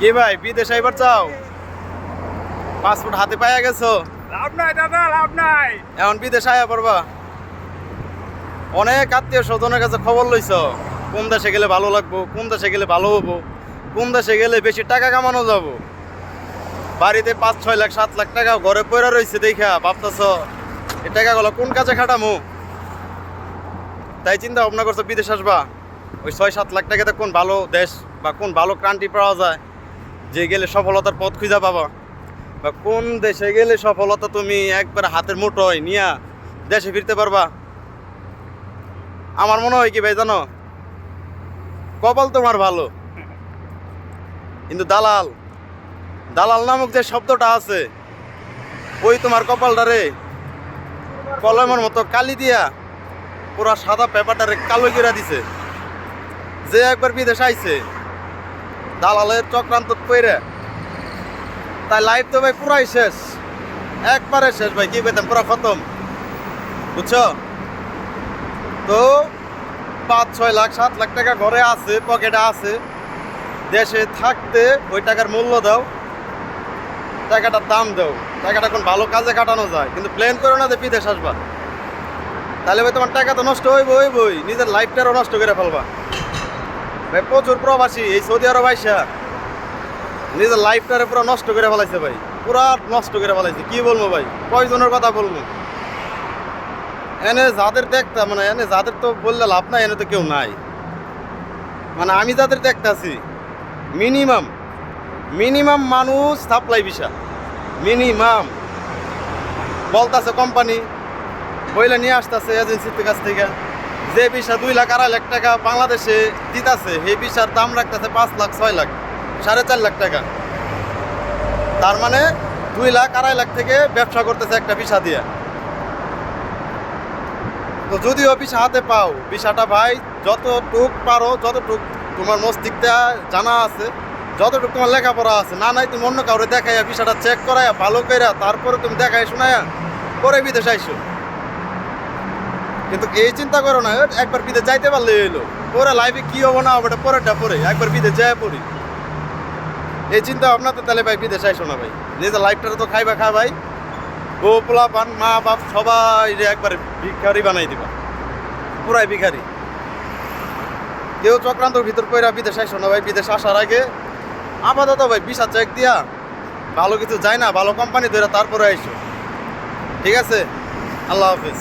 কি ভাই বিদেশে এবার চাও? পাসপোর্ট হাতে পাইয়া গেছো? লাভ নাই দাদা লাভ নাই। এখন বিদেশে আয়া পড়বা। অনেক আত্মীয় স্বজনের কাছে খবর লইছ কোন দেশে গেলে ভালো লাগবো কোন দেশে গেলে ভালো হব কোন দেশে গেলে বেশি টাকা কামানো যাব। বাড়িতে পাঁচ ছয় লাখ সাত লাখ টাকা ঘরে পড়ে রয়েছে দেখা ভাবতেছ এই টাকাগুলো কোন কাজে খাটামো? তাই চিন্তা ভাবনা করছ বিদেশ আসবা। ওই ছয় সাত লাখ টাকাতে কোন ভালো দেশ বা কোন ভালো কান্ট্রি পাওয়া যায়? যে গেলে সফলতার পথ খুঁজা পাবা। বা কোন দেশে গেলে সফলতা তুমি একবার হাতের মুঠোয় নিয়া দেশে ফিরতে পারবা? আমার মনে হয় কি ভাই জানো? কপাল তোমার ভালো। কিন্তু দালাল দালাল নামক যে শব্দটা আছে, ওই তোমার কপালটা কপালটারে কলমের মতো কালি দিয়া পুরা সাদা পেপারটারে কালো করে দিছে। যে একবার বিদেশ আইছে দালালের চক্রান্ত পইরে তাই লাইফ তো ভাই পুরাই শেষ। একবারে শেষ ভাই, কি পেতাম পুরা খতম। বুঝছ? তো পাঁচ, ছয় লাখ, সাত লাখ টাকা ঘরে আছে, পকেটে আছে। দেশে থাকতে ওই টাকার মূল্য দাও, টাকাটার দাম দাও। টাকাটা এখন ভালো কাজে কাটানো যায়, কিন্তু প্ল্যান করো না যে বিদেশ আসবা। তাহলে ভাই তোমার টাকা তো নষ্ট হইব হইবই। নিজের লাইফটারও নষ্ট করে ফেলবা। ভাই, প্রচুর প্রবাসী এই সৌদি আরব আইসা। নিজের লাইফটারে পুরো নষ্ট করে ফেলাইছে ভাই। পুরা নষ্ট করে ফেলাইছে। কি বলব ভাই? কয়জনের কথা বলব? এনে যাদের দেখতা মানে এনে যাদের তো বললে লাভ নাই, এনে তো কেউ নাই। মানে আমি যাদের দেখতাছি মিনিমাম মিনিমাম মানুষ সাপ্লাই বিষা। মিনিমাম বলতাছে কোম্পানি বইলে নিয়ে আসতেছে এজেন্সির কাছ থেকে। যে বিষা দুই লাখ আড়াই লাখ টাকা বাংলাদেশে দিতাছে, সেই বিষার দাম রাখতেছে পাঁচ লাখ, ছয় লাখ, সাড়ে চার লাখ টাকা। তার মানে দুই লাখ আড়াই লাখ থেকে ব্যবসা করতেছে একটা বিষা দিয়ে। তো যদিও বিষা হাতে পাও বিষাটা ভাই যতটুক পারো, যতটুক তোমার মস্তিষ্কটা জানা আছে, যতটুকু তোমার লেখাপড়া আছে, না নাই তুমি অন্য কাউরে দেখাইয়া বিষাটা চেক করাইয়া, ভালো কইরা তারপরে তুমি দেখাই শোনাইয়া পরে বিদেশে আইসো। কিন্তু এই চিন্তা করো না একবার বিদেশ যাইতে পারলে এলো পরে লাইফে কি হব না হবে পরেরটা পরে, একবার বিদেশ যায় পড়ি। এই চিন্তা ভাবনা তো তাহলে ভাই বিদেশ আইসো না ভাই। নিজের লাইফটা তো খাইবা খা ভাই। বউ, পোলা পান মা, বাপ, সবাই একবার ভিখারি বানাই দিবা। পুরাই ভিখারি। কেউ চক্রান্তর ভিতর পয়রা বিদেশ আইসো না ভাই, বিদেশ আসার আগে। আপাতত ভাই বিশা চেক দিয়া। ভালো কিছু যায় না, ভালো কোম্পানি ধরে তারপরে আইসো। ঠিক আছে? আল্লাহ হাফিজ।